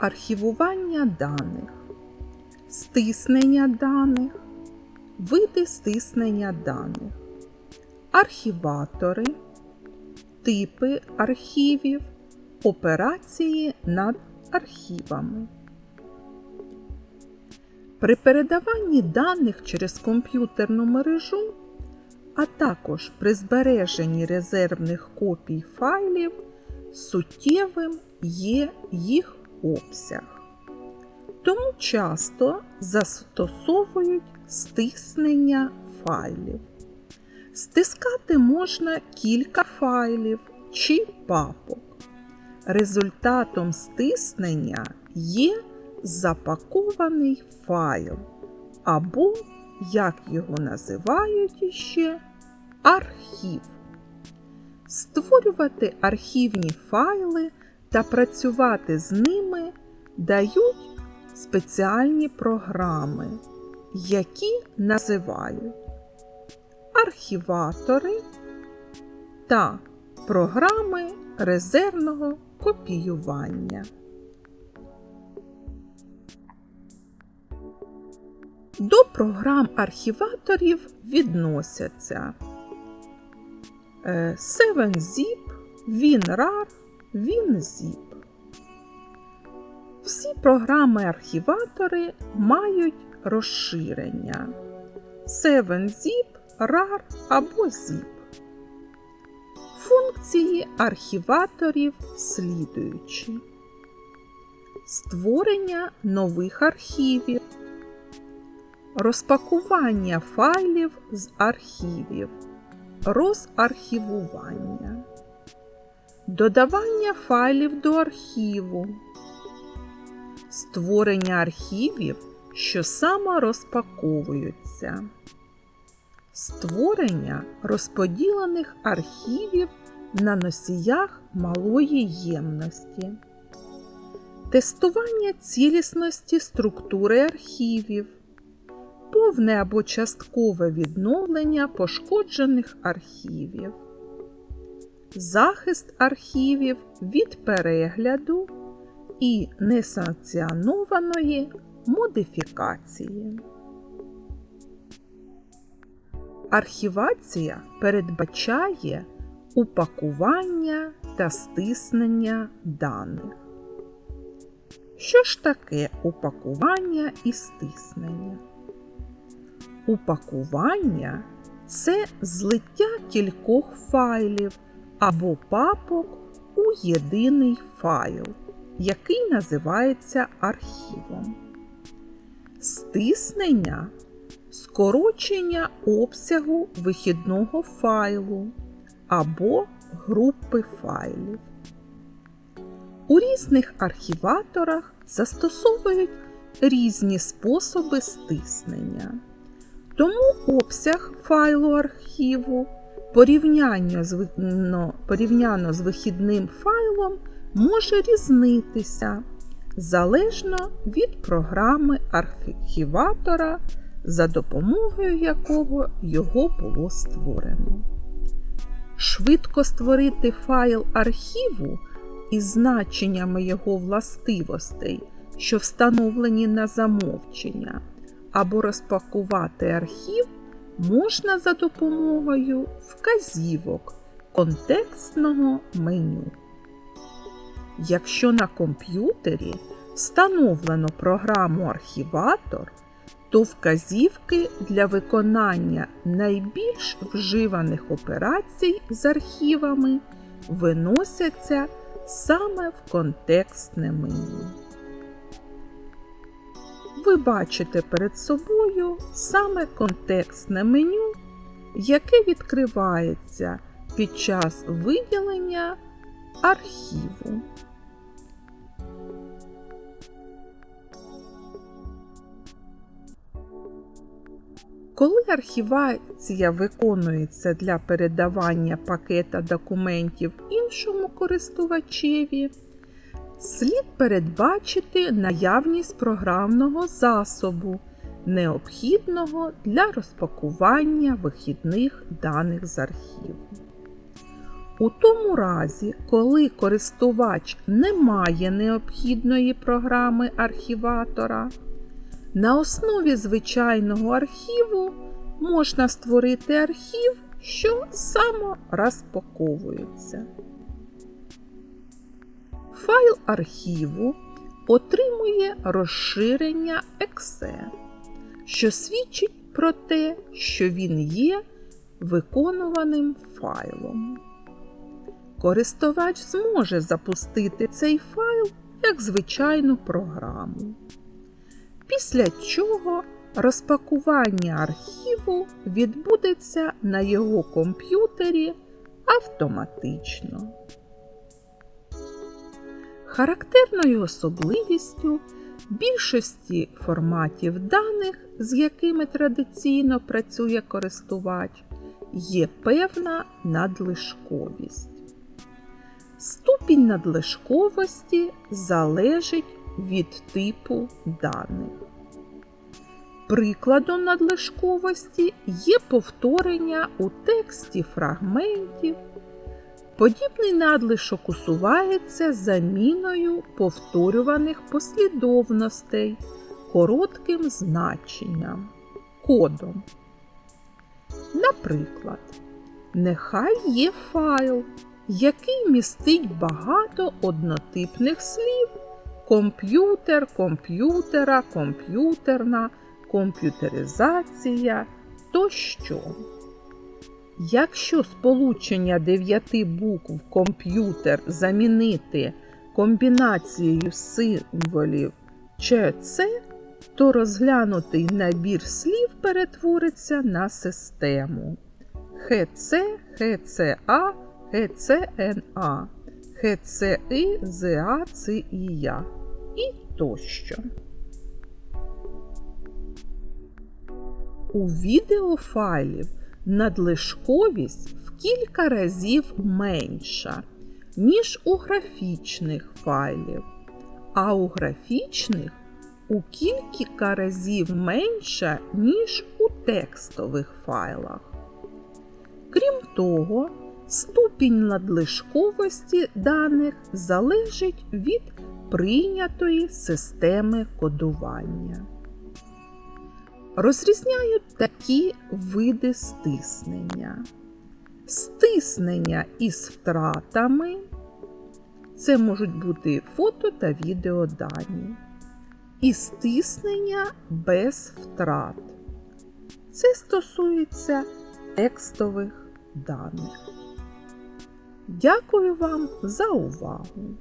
архівування даних, стиснення даних, види стиснення даних, архіватори, типи архівів, операції над архівами. При передаванні даних через комп'ютерну мережу, а також при збереженні резервних копій файлів, суттєвим є їх обсяг. Тому часто застосовують стиснення файлів. Стискати можна кілька файлів чи папок. Результатом стиснення є запакований файл або, як його називають іще, архів. Створювати архівні файли та працювати з ними дають спеціальні програми, які називають архіватори та програми резервного копіювання. До програм архіваторів відносяться е, 7zip, WinRAR, WinZip. Всі програми-архіватори мають розширення. 7zip, RAR або ZIP. Функції архіваторів слідуючі: створення нових архівів, розпакування файлів з архівів, розархівування, додавання файлів до архіву, створення архівів, що саморозпаковуються, створення розподілених архівів на носіях малої ємності, тестування цілісності структури архівів, повне або часткове відновлення пошкоджених архівів, захист архівів від перегляду і несанкціонованої модифікації. Архівація передбачає упакування та стиснення даних. Що ж таке упакування і стиснення? Упакування це злиття кількох файлів або папок у єдиний файл, який називається архівом. Стиснення скорочення обсягу вихідного файлу або групи файлів. У різних архіваторах застосовують різні способи стиснення. Тому обсяг файлу архіву порівняння з, ну, порівняно з вихідним файлом може різнитися залежно від програми архіватора, за допомогою якого його було створено. Швидко створити файл архіву із значеннями його властивостей, що встановлені на замовчення, або розпакувати архів можна за допомогою вказівок контекстного меню. Якщо на комп'ютері встановлено програму архіватор, то вказівки для виконання найбільш вживаних операцій з архівами виносяться саме в контекстне меню. Ви бачите перед собою саме контекстне меню, яке відкривається під час виділення архіву. Коли архівація виконується для передавання пакета документів іншому користувачеві, слід передбачити наявність програмного засобу, необхідного для розпакування вихідних даних з архіву. У тому разі, коли користувач не має необхідної програми архіватора, на основі звичайного архіву можна створити архів, що саморозпаковується. Файл архіву отримує розширення .exe, що свідчить про те, що він є виконуваним файлом. Користувач зможе запустити цей файл як звичайну програму. Після чого розпакування архіву відбудеться на його комп'ютері автоматично. Характерною особливістю більшості форматів даних, з якими традиційно працює користувач, є певна надлишковість. Ступінь надлишковості залежить від типу даних. Прикладом надлишковості є повторення у тексті фрагментів. Подібний надлишок усувається заміною повторюваних послідовностей коротким значенням кодом. Наприклад, нехай є файл, який містить багато однотипних слів комп'ютер, комп'ютера, комп'ютерна, комп'ютеризація тощо. Якщо сполучення дев'яти букв комп'ютер замінити комбінацією символів ЧЦ, то розглянутий набір слів перетвориться на систему ХЦ, ХЦА, ХЦНА, ХЦИ, ЗА, ЦІЯ і тощо. У відеофайлів надлишковість в кілька разів менша, ніж у графічних файлів, а у графічних у кілька разів менша, ніж у текстових файлах. Крім того, ступінь надлишковості даних залежить від прийнятої системи кодування. Розрізняють такі види стиснення. Стиснення із втратами це можуть бути фото та відеодані. І стиснення без втрат. Це стосується текстових даних. Дякую вам за увагу!